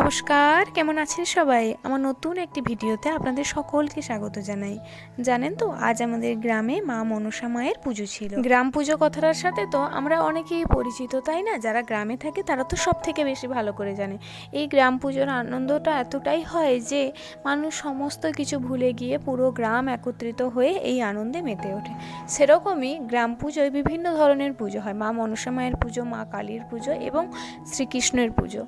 নমস্কার, কেমন আছেন সবাই? আমার নতুন একটি ভিডিওতে আপনাদের সকলকে স্বাগত জানাই। জানেন তো, আজ আমাদের গ্রামে মা মনসা মায়ের পুজো ছিল। গ্রাম পুজো কথাটার সাথে তো আমরা অনেকেই পরিচিত, তাই না? যারা গ্রামে থাকে, তারা তো সব থেকে বেশি ভালো করে জানে। এই গ্রাম পুজোর আনন্দটা এতটাই হয় যে, মানুষ সমস্ত কিছু ভুলে গিয়ে পুরো গ্রাম একত্রিত হয়ে এই আনন্দে মেতে ওঠে। সেরকমই গ্রাম পুজোয় বিভিন্ন ধরনের পুজো হয়। মা মনসা মায়ের পুজো, মা কালীর পুজো এবং শ্রীকৃষ্ণের পুজো।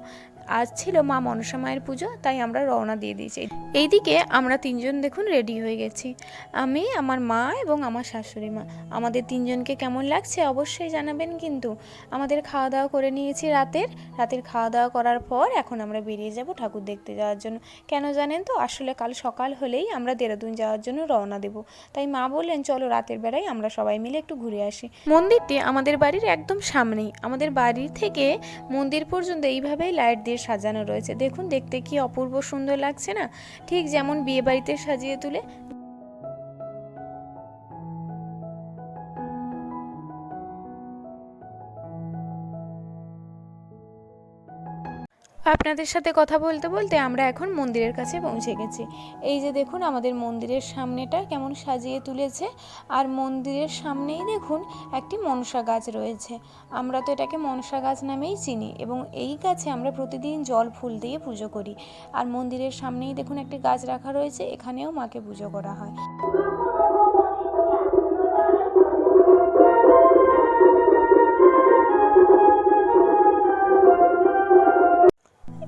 আজ ছিল মা মনসা মায়ের পুজো, তাই আমরা রওনা দিয়ে দিয়েছি। এইদিকে আমরা তিনজন দেখুন রেডি হয়ে গেছি। আমি, আমার মা এবং আমার শাশুড়ি মা। আমাদের তিনজনকে কেমন লাগছে অবশ্যই জানাবেন কিন্তু। আমাদের খাওয়া দাওয়া করে নিয়েছি রাতের। রাতের খাওয়া দাওয়া করার পর এখন আমরা বেরিয়ে যাব ঠাকুর দেখতে যাওয়ার জন্য। কেন জানেন তো, আসলে কাল সকাল হলেই আমরা দেরাদুন যাওয়ার জন্য রওনা দেব। তাই মা বললেন, চলো রাতের বেলায় আমরা সবাই মিলে একটু ঘুরে আসি। মন্দিরটি আমাদের বাড়ির একদম সামনেই। আমাদের বাড়ি থেকে মন্দির পর্যন্ত এইভাবেই লাইট দিয়ে সাজানো রয়েছে। দেখুন, দেখতে কি অপূর্ব সুন্দর লাগছে না? ঠিক যেমন বিয়ে বাড়িতে সাজিয়ে তুলে আপনাদের সাথে কথা বলতে বলতে আমরা এখন মন্দিরের কাছে পৌঁছে গেছি। এই যে দেখুন, আমাদের মন্দিরের সামনেটা কেমন সাজিয়ে তুলেছে। আর মন্দিরের সামনেই দেখুন, একটি মনসা গাছ রয়েছে। আমরা তো এটাকে মনসা গাছ নামেই চিনি এবং এই গাছে আমরা প্রতিদিন জল, ফুল দিয়ে পুজো করি। আর মন্দিরের সামনেই দেখুন, একটি গাছ রাখা রয়েছে, এখানেও মাকে পুজো করা হয়।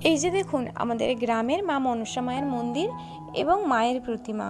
এই যে দেখুন আমাদের গ্রামের মা মনসা মায়ের মন্দির এবং মায়ের প্রতিমা।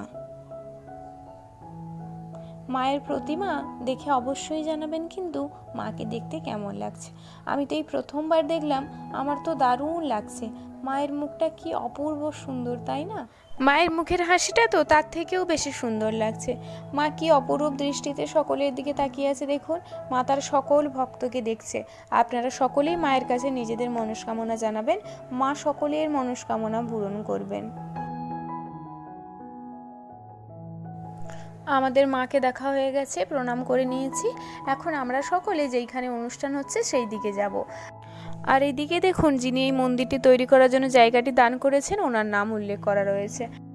মায়ের প্রতিমা দেখে অবশ্যই জানাবেন কিন্তু মাকে দেখতে কেমন লাগছে? আমি তো এই প্রথমবার দেখলাম, আমার তো দারুণ লাগছে। মায়ের মুখটা কি অপূর্ব সুন্দর, তাই না? মায়ের মুখের হাসিটা তো তার থেকেও বেশি সুন্দর লাগছে। মা কি অপরূপ দৃষ্টিতে সকলের দিকে তাকিয়ে আছে দেখুন, মা তার সকল ভক্তকে দেখছে। আপনারা সকলেই মায়ের কাছে নিজেদের মনস্কামনা জানাবেন, মা সকলের মনস্কামনা পূরণ করবেন। আমাদের মাকে দেখা হয়ে গেছে, প্রণাম করে নিয়েছি। এখন আমরা সকলে যেইখানে অনুষ্ঠান হচ্ছে সেই দিকে যাব। আর এই দিকে দেখুন, যিনি এই মন্দিরটি তৈরি করার জন্য জায়গাটি দান করেছেন, ওনার নাম উল্লেখ করা রয়েছে।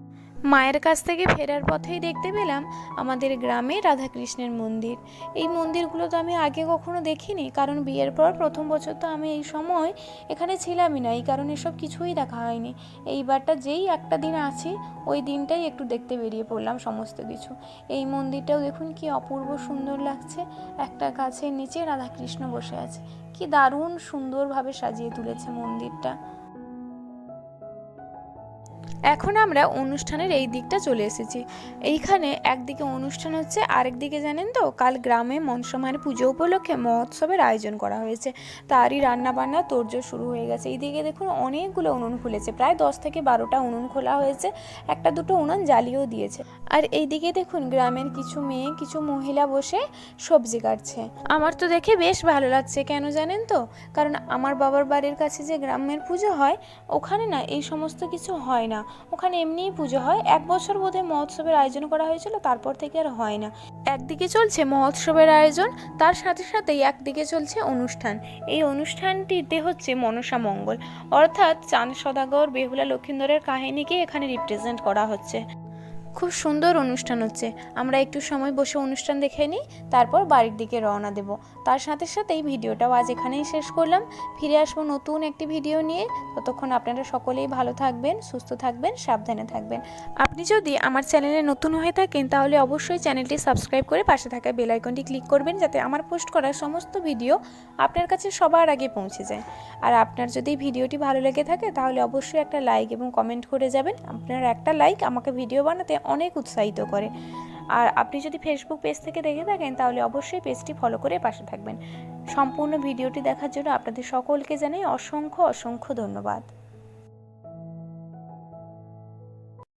মায়ের কাছ থেকে ফেরার পথেই দেখতে পেলাম আমাদের গ্রামে রাধাকৃষ্ণের মন্দির। এই মন্দিরগুলো তো আমি আগে কখনো দেখিনি, কারণ বিয়ের পর প্রথম বছর তো আমি এই সময় এখানে ছিলামই না, এই কারণে এসব কিছুই দেখা হয়নি। এইবারটা যেই একটা দিন আছি, ওই দিনটাই একটু দেখতে বেরিয়ে পড়লাম সমস্ত কিছু। এই মন্দিরটাও দেখুন কি অপূর্ব সুন্দর লাগছে, একটা গাছের নিচে রাধাকৃষ্ণ বসে আছে। কি দারুণ সুন্দরভাবে সাজিয়ে তুলেছে মন্দিরটা। এখন আমরা অনুষ্ঠানের এই দিকটা চলে এসেছি। এইখানে একদিকে অনুষ্ঠান হচ্ছে আরেক দিকে জানেন তো, কাল গ্রামে মনসমায়ের পুজো উপলক্ষে মহোৎসবের আয়োজন করা হয়েছে। তারই রান্না বান্না তোড়জোড় শুরু হয়ে গেছে। এইদিকে দেখুন অনেকগুলো উনুন খুলেছে, প্রায় দশ থেকে বারোটা উনুন খোলা হয়েছে। একটা দুটো উনুন জ্বালিয়েও দিয়েছে। আর এইদিকে দেখুন গ্রামের কিছু মেয়ে, কিছু মহিলা বসে সবজি কাটছে। আমার তো দেখে বেশ ভালো লাগছে, কেন জানেন তো? কারণ আমার বাবার বাড়ির কাছে যে গ্রামের পুজো হয়, ওখানে না এই সমস্ত কিছু হয় না। ওখানে এমনিই পুজো হয়। এক বছর বোধহয় মহোৎসবের আয়োজন করা হয়েছিল, তারপর থেকে আর হয় না। একদিকে চলছে মহোৎসবের আয়োজন, তার সাথে সাথেই একদিকে চলছে অনুষ্ঠান। এই অনুষ্ঠানটিতে হচ্ছে মনসা মঙ্গল। অর্থাৎ চাঁদ সদাগর, বেহুলা লক্ষিন্দরের কাহিনীকে এখানে রিপ্রেজেন্ট করা হচ্ছে। খুব সুন্দর অনুষ্ঠান হচ্ছে। আমরা একটু সময় বসে অনুষ্ঠান দেখে নিই, তারপর বাড়ির দিকে রওনা দেব। তার সাথে সাথে এই ভিডিওটাও আজ এখানেই শেষ করলাম। ফিরে আসব নতুন একটি ভিডিও নিয়ে। ততক্ষণ আপনারা সকলেই ভালো থাকবেন, সুস্থ থাকবেন, সাবধানে থাকবেন। আপনি যদি আমার চ্যানেলে নতুন হয়ে থাকেন, তাহলে অবশ্যই চ্যানেলটি সাবস্ক্রাইব করে পাশে থাকা বেল আইকনটি ক্লিক করবেন, যাতে আমার পোস্ট করা সমস্ত ভিডিও আপনার কাছে সবার আগে পৌঁছে যায়। আর আপনার যদি ভিডিওটি ভালো লেগে থাকে, তাহলে অবশ্যই একটা লাইক এবং কমেন্ট করে যাবেন। আপনার একটা লাইক আমাকে ভিডিও বানাতে অনেক উৎসাহিত করে। আর আপনি যদি ফেসবুক পেজ থেকে দেখে থাকেন, তাহলে অবশ্যই পেজটি ফলো করে পাশে থাকবেন। সম্পূর্ণ ভিডিওটি দেখার জন্য আপনাদের সকলকে জানাই অসংখ্য অসংখ্য ধন্যবাদ।